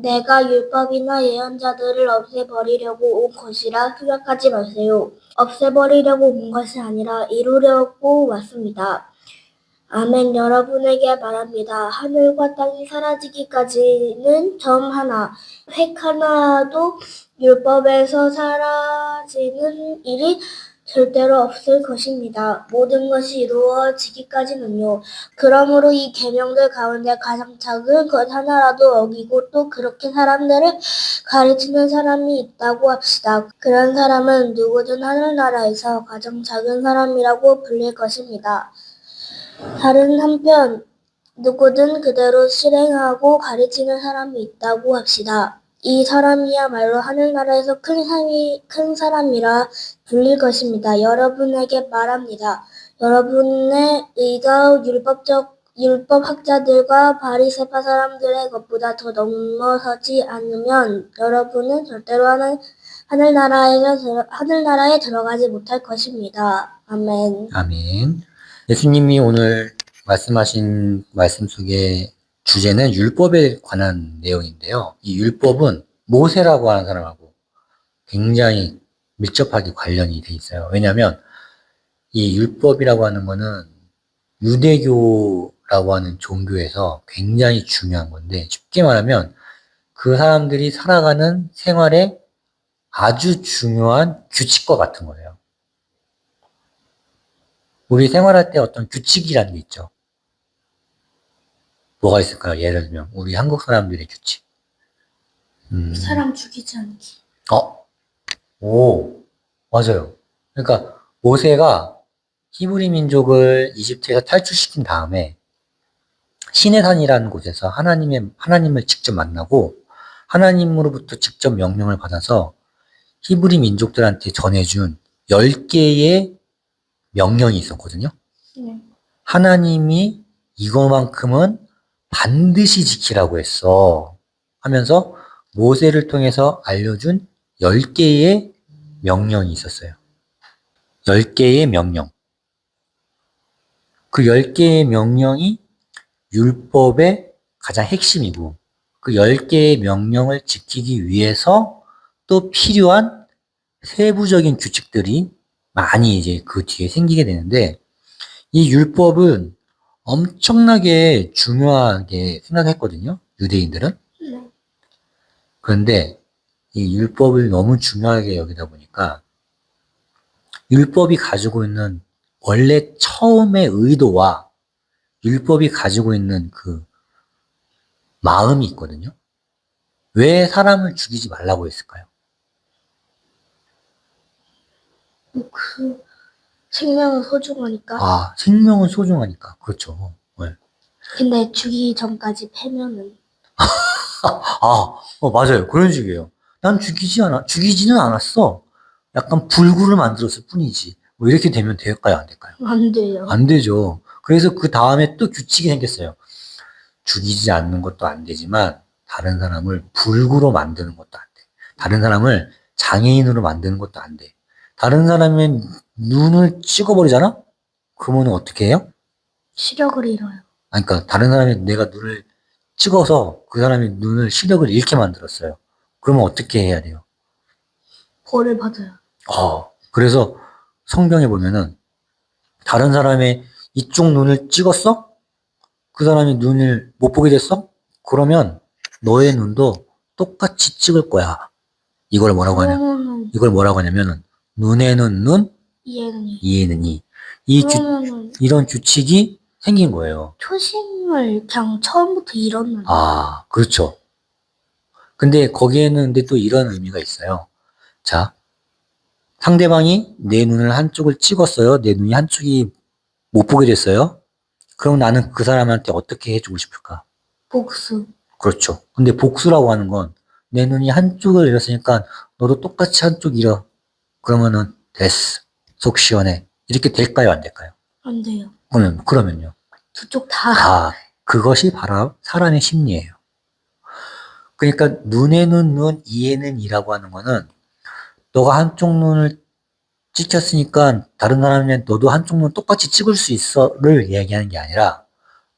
내가 율법이나 예언자들을 없애버리려고 온 것이라 생각하지 마세요. 없애버리려고 온 것이 아니라 이루려고 왔습니다. 아멘 여러분에게 말합니다. 하늘과 땅이 사라지기까지는 점 하나, 획 하나도 율법에서 사라지는 일이 절대로 없을 것입니다. 모든 것이 이루어지기까지는요. 그러므로 이 계명들 가운데 가장 작은 것 하나라도 어기고 또 그렇게 사람들을 가르치는 사람이 있다고 합시다. 그런 사람은 누구든 하늘나라에서 가장 작은 사람이라고 불릴 것입니다. 다른 한편 누구든 그대로 실행하고 가르치는 사람이 있다고 합시다. 이 사람이야말로 하늘나라에서 큰, 상이, 큰 사람이라 불릴 것입니다. 여러분에게 말합니다. 여러분의 의가 율법적 율법학자들과 바리새파 사람들의 것보다 더 넘어서지 않으면 여러분은 절대로 하늘 하늘나라에 들어, 하늘나라에 들어가지 못할 것입니다. 아멘. 아멘. 예수님이 오늘 말씀하신 말씀 속에 주제는 율법에 관한 내용인데요. 이 율법은 모세라고 하는 사람하고 굉장히 밀접하게 관련이 돼 있어요. 왜냐하면 이 율법이라고 하는 거는 유대교라고 하는 종교에서 굉장히 중요한 건데 쉽게 말하면 그 사람들이 살아가는 생활에 아주 중요한 규칙과 같은 거예요. 우리 생활할 때 어떤 규칙이라는 게 있죠. 뭐가 있을까요? 예를 들면 우리 한국 사람들의 규칙. 음, 사람 죽이지 않기. 어, 오, 맞아요. 그러니까 모세가 히브리 민족을 이집트에서 탈출시킨 다음에 시내산이라는 곳에서 하나님의 하나님을 직접 만나고 하나님으로부터 직접 명령을 받아서 히브리 민족들한테 전해준 10개의 명령이 있었거든요. 네. 하나님이 이거만큼은 반드시 지키라고 했어. 하면서 모세를 통해서 알려준 10개의 명령이 있었어요. 10개의 명령. 그 10개의 명령이 율법의 가장 핵심이고, 그 10개의 명령을 지키기 위해서 또 필요한 세부적인 규칙들이 많이 이제 그 뒤에 생기게 되는데, 이 율법은 엄청나게 중요하게 생각했거든요. 유대인들은. 네. 그런데 이 율법을 너무 중요하게 여기다 보니까 율법이 가지고 있는 원래 처음의 의도와 율법이 가지고 있는 그 마음이 있거든요. 왜 사람을 죽이지 말라고 했을까요? 그 생명은 소중하니까. 아, 생명은 소중하니까. 그렇죠. 네. 근데 죽이기 전까지 패면은 아, 어, 맞아요. 그런 식이에요. 난 죽이지 않아, 죽이지는 않았어. 약간 불구를 만들었을 뿐이지. 뭐 이렇게 되면 될까요? 안 될까요? 안 돼요. 안 되죠. 그래서 그 다음에 또 규칙이 생겼어요. 죽이지 않는 것도 안 되지만 다른 사람을 불구로 만드는 것도 안 돼. 다른 사람을 장애인으로 만드는 것도 안 돼. 다른 사람의 눈을 찍어버리잖아? 그러면 어떻게 해요? 시력을 잃어요. 아니, 그러니까 다른 사람이 내가 눈을 찍어서 그 사람의 눈을 시력을 잃게 만들었어요. 그러면 어떻게 해야 돼요? 벌을 받아요. 어, 그래서 성경에 보면은 다른 사람의 이쪽 눈을 찍었어? 그 사람이 눈을 못 보게 됐어? 그러면 너의 눈도 똑같이 찍을 거야. 이걸 뭐라고 하냐? 그러면은 이걸 뭐라고 하냐면은 눈에는 눈, 이해는 이. 이에는 이. 이 규, 그러면은 이런 규칙이 생긴 거예요. 초심을 그냥 처음부터 잃었는데. 아, 그렇죠. 근데 거기에는 근데 또 이런 의미가 있어요. 자, 상대방이 내 눈을 한쪽을 찍었어요. 내 눈이 한쪽이 못 보게 됐어요. 그럼 나는 그 사람한테 어떻게 해주고 싶을까? 복수. 그렇죠. 근데 복수라고 하는 건 내 눈이 한쪽을 잃었으니까 너도 똑같이 한쪽 잃어. 그러면은 됐어. 속 시원해. 이렇게 될까요? 안 될까요? 안 돼요. 그러면, 그러면요. 두 쪽 다. 아, 그것이 바로 사람의 심리예요. 그러니까 눈에는 눈, 이에는 이라고 하는 거는 너가 한쪽 눈을 찍혔으니까 다른 사람이 너도 한쪽 눈 똑같이 찍을 수 있어를 이야기하는 게 아니라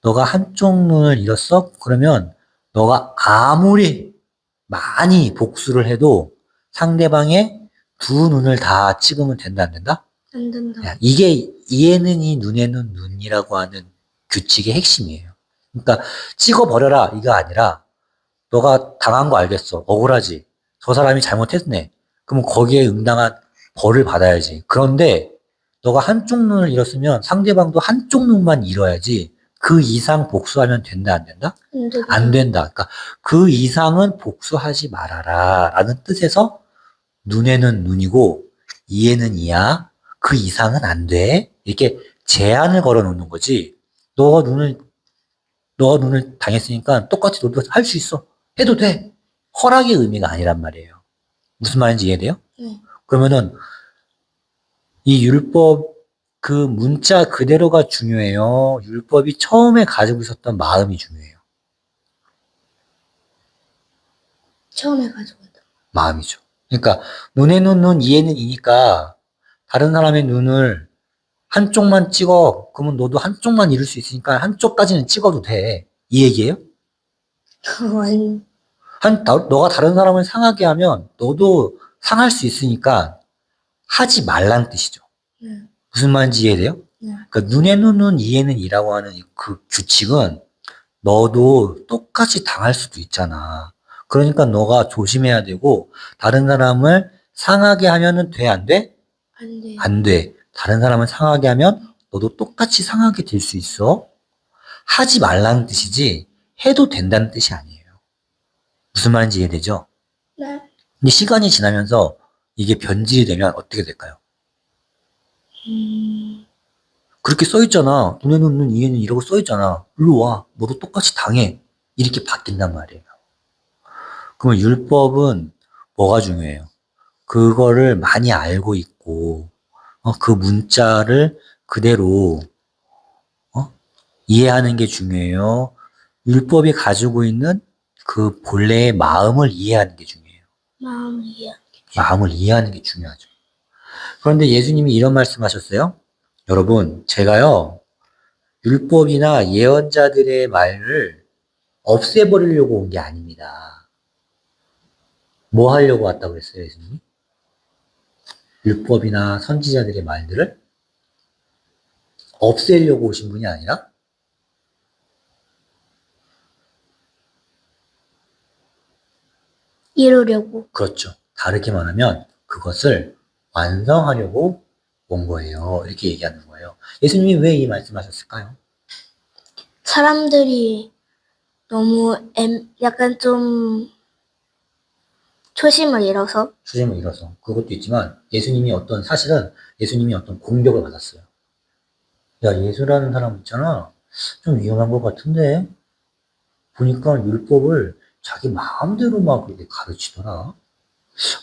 너가 한쪽 눈을 잃었어? 그러면 너가 아무리 많이 복수를 해도 상대방의 두 눈을 다 찍으면 된다, 안 된다? 안 된다. 야, 이게 이에는 이 눈에는 눈이라고 하는 규칙의 핵심이에요. 그러니까 찍어버려라 이거 아니라 너가 당한 거 알겠어. 억울하지. 저 사람이 잘못했네. 그러면 거기에 응당한 벌을 받아야지. 그런데 너가 한쪽 눈을 잃었으면 상대방도 한쪽 눈만 잃어야지 그 이상 복수하면 된다 안 된다? 안 된다. 안 된다. 그러니까 그 이상은 복수하지 말아라 라는 뜻에서 눈에는 눈이고 이에는 이야. 그 이상은 안 돼. 이렇게 제한을 걸어 놓는 거지. 너가 눈을 너가 눈을 당했으니까 똑같이 너도 할 수 있어. 해도 돼. 허락의 의미가 아니란 말이에요. 무슨 말인지 이해돼요? 네. 그러면은 이 율법 그 문자 그대로가 중요해요. 율법이 처음에 가지고 있었던 마음이 중요해요. 처음에 가지고 있다. 마음이죠. 그러니까 눈에는 눈, 이에는 이니까 다른 사람의 눈을 한쪽만 찍어. 그러면 너도 한쪽만 잃을 수 있으니까 한쪽까지는 찍어도 돼. 이 얘기예요? 아니, 한 나- 너가 다른 사람을 상하게 하면 너도 상할 수 있으니까 하지 말란 뜻이죠. 네. 무슨 말인지 이해돼요? 네. 그러니까 눈에는 눈, 이에는 이라고 하는 이그 규칙은 너도 똑같이 당할 수도 있잖아. 그러니까 너가 조심해야 되고 다른 사람을 상하게 하면은 돼, 안 돼? 안 돼. 안 돼. 다른 사람을 상하게 하면 너도 똑같이 상하게 될 수 있어. 하지 말라는 뜻이지 해도 된다는 뜻이 아니에요. 무슨 말인지 이해되죠? 네. 근데 시간이 지나면서 이게 변질이 되면 어떻게 될까요? 음, 그렇게 써있잖아. 눈에는 눈, 이에는 이라고 써있잖아. 일로 와. 너도 똑같이 당해. 이렇게 바뀐단 말이에요. 그러면 율법은 뭐가 중요해요? 그거를 많이 알고 있고, 어, 그 문자를 그대로, 어, 이해하는 게 중요해요. 율법이 가지고 있는 그 본래의 마음을 이해하는 게 중요해요. 마음을 이해. 마음을 이해하는 게 중요하죠. 그런데 예수님이 이런 말씀 하셨어요. 여러분, 제가요, 율법이나 예언자들의 말을 없애버리려고 온 게 아닙니다. 뭐 하려고 왔다고 했어요, 예수님이? 율법이나 선지자들의 말들을 없애려고 오신 분이 아니라 이루려고. 그렇죠. 다르게 말하면 그것을 완성하려고 온 거예요. 이렇게 얘기하는 거예요. 예수님이 왜 이 말씀하셨을까요? 사람들이 너무 엠, 약간 좀 초심을 잃어서 수심을 잃어서 그것도 있지만 예수님이 어떤 사실은 예수님이 어떤 공격을 받았어요. 야 예수라는 사람 있잖아. 좀 위험한 것 같은데 보니까 율법을 자기 마음대로 막 그렇게 가르치더라.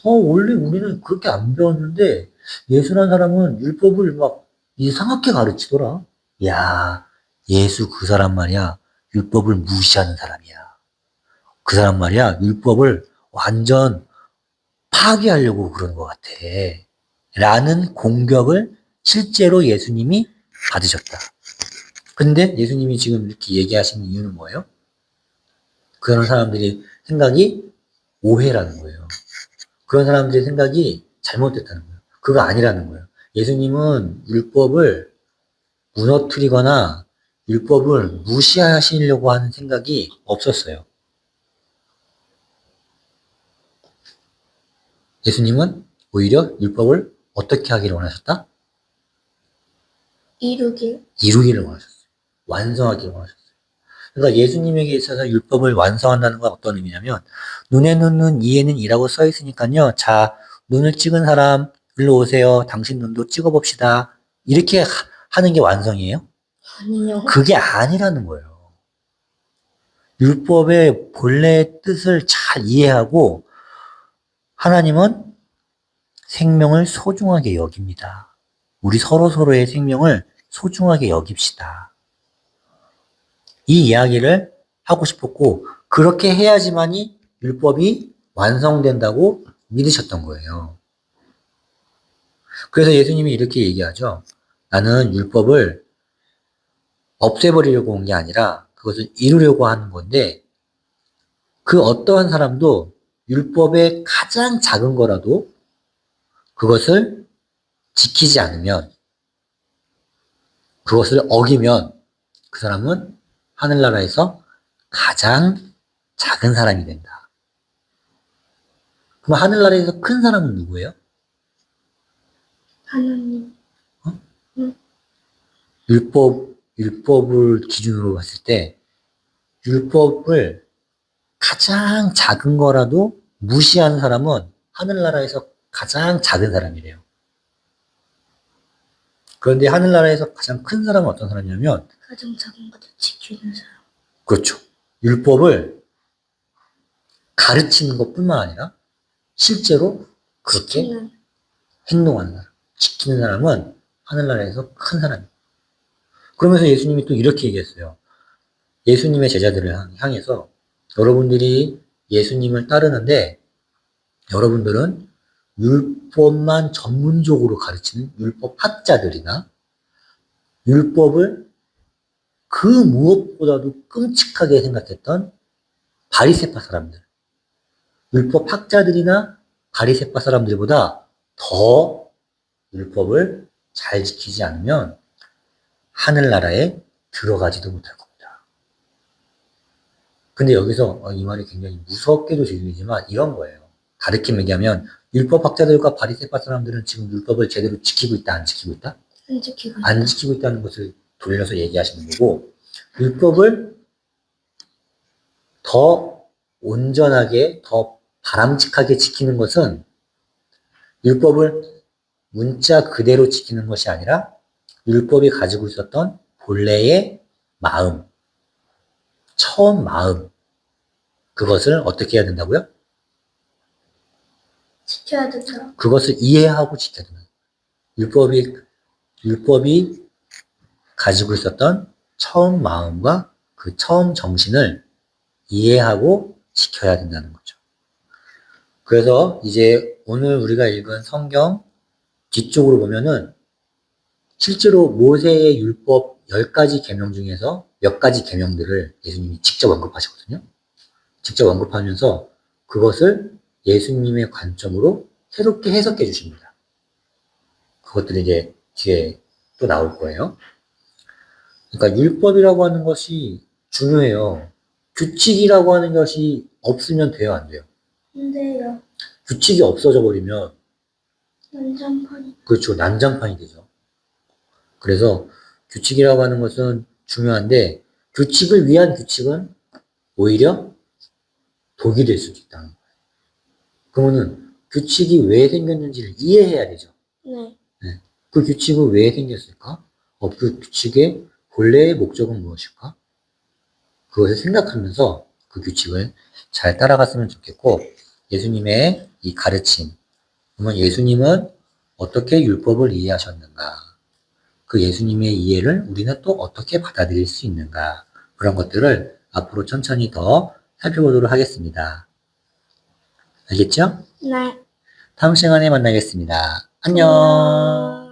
어 원래 우리는 그렇게 안 배웠는데 예수라는 사람은 율법을 막 이상하게 가르치더라. 야 예수 그 사람 말이야 율법을 무시하는 사람이야. 그 사람 말이야 율법을 완전 파괴하려고 그러는 것 같아. 라는 공격을 실제로 예수님이 받으셨다. 근데 예수님이 지금 이렇게 얘기하시는 이유는 뭐예요? 그런 사람들이 생각이 오해라는 거예요. 그런 사람들의 생각이 잘못됐다는 거예요. 그거 아니라는 거예요. 예수님은 율법을 무너뜨리거나 율법을 무시하시려고 하는 생각이 없었어요. 예수님은 오히려 율법을 어떻게 하기를 원하셨다? 이루길. 이루기를 원하셨어요. 완성하기를 원하셨어요. 그러니까 예수님에게 있어서 율법을 완성한다는 건 어떤 의미냐면 눈에는 눈, 이에는 이라고 써 있으니까요. 자, 눈을 찍은 사람 일로 오세요. 당신 눈도 찍어 봅시다. 이렇게 하- 하는 게 완성이에요? 아니요. 그게 아니라는 거예요. 율법의 본래의 뜻을 잘 이해하고 하나님은 생명을 소중하게 여깁니다. 우리 서로 서로의 생명을 소중하게 여깁시다. 이 이야기를 하고 싶었고 그렇게 해야지만이 율법이 완성된다고 믿으셨던 거예요. 그래서 예수님이 이렇게 얘기하죠. 나는 율법을 없애버리려고 온 게 아니라 그것을 이루려고 하는 건데 그 어떠한 사람도 율법의 가장 작은 거라도 그것을 지키지 않으면 그것을 어기면 그 사람은 하늘나라에서 가장 작은 사람이 된다. 그럼 하늘나라에서 큰 사람은 누구예요? 하나님. 율법, 율법을 기준으로 봤을 때, 율법을 가장 작은 거라도 무시하는 사람은 하늘나라에서 가장 작은 사람이래요. 그런데 하늘나라에서 가장 큰 사람은 어떤 사람이냐면, 가장 작은 것도 지키는 사람. 그렇죠. 율법을 가르치는 것 뿐만 아니라, 실제로 그렇게 지키는 행동하는 사람, 지키는 사람은 하늘나라에서 큰 사람이에요. 그러면서 예수님이 또 이렇게 얘기했어요. 예수님의 제자들을 향- 향해서 여러분들이 예수님을 따르는데 여러분들은 율법만 전문적으로 가르치는 율법 학자들이나 율법을 그 무엇보다도 끔찍하게 생각했던 바리새파 사람들, 율법 학자들이나 바리새파 사람들보다 더 율법을 잘 지키지 않으면 하늘나라에 들어가지도 못할 겁니다. 근데 여기서 어, 이 말이 굉장히 무섭게도 들리지만 이런 거예요. 가르침 얘기하면 율법 학자들과 바리새파 사람들은 지금 율법을 제대로 지키고 있다, 안 지키고 있다? 안 지키고 안 지키고 있다는 것을 돌려서 얘기하시는 거고 율법을 더 온전하게 더 바람직하게 지키는 것은 율법을 문자 그대로 지키는 것이 아니라 율법이 가지고 있었던 본래의 마음, 처음 마음, 그것을 어떻게 해야 된다고요? 지켜야 된다. 그것을 이해하고 지켜야 된다. 율법이, 율법이 가지고 있었던 처음 마음과 그 처음 정신을 이해하고 지켜야 된다는 거죠. 그래서 이제 오늘 우리가 읽은 성경 뒤쪽으로 보면은 실제로 모세의 율법 10가지 계명 중에서 몇 가지 계명들을 예수님이 직접 언급하시거든요. 직접 언급하면서 그것을 예수님의 관점으로 새롭게 해석해 주십니다. 그것들이 이제 뒤에 또 나올 거예요. 그러니까 율법이라고 하는 것이 중요해요. 규칙이라고 하는 것이 없으면 돼요, 안 돼요? 근데요. 규칙이 없어져 버리면 난장판이. 그렇죠. 난장판이 되죠. 그래서 규칙이라고 하는 것은 중요한데 규칙을 위한 규칙은 오히려 독이 될 수도 있다는 거예요. 그러면은 규칙이 왜 생겼는지를 이해해야 되죠. 네. 그 규칙은 왜 생겼을까? 어, 그 규칙의 본래의 목적은 무엇일까? 그것을 생각하면서 그 규칙을 잘 따라갔으면 좋겠고, 예수님의 이 가르침. 그러면 예수님은 어떻게 율법을 이해하셨는가? 그 예수님의 이해를 우리는 또 어떻게 받아들일 수 있는가? 그런 것들을 앞으로 천천히 더 살펴보도록 하겠습니다. 알겠죠? 네. 다음 시간에 만나겠습니다. 안녕.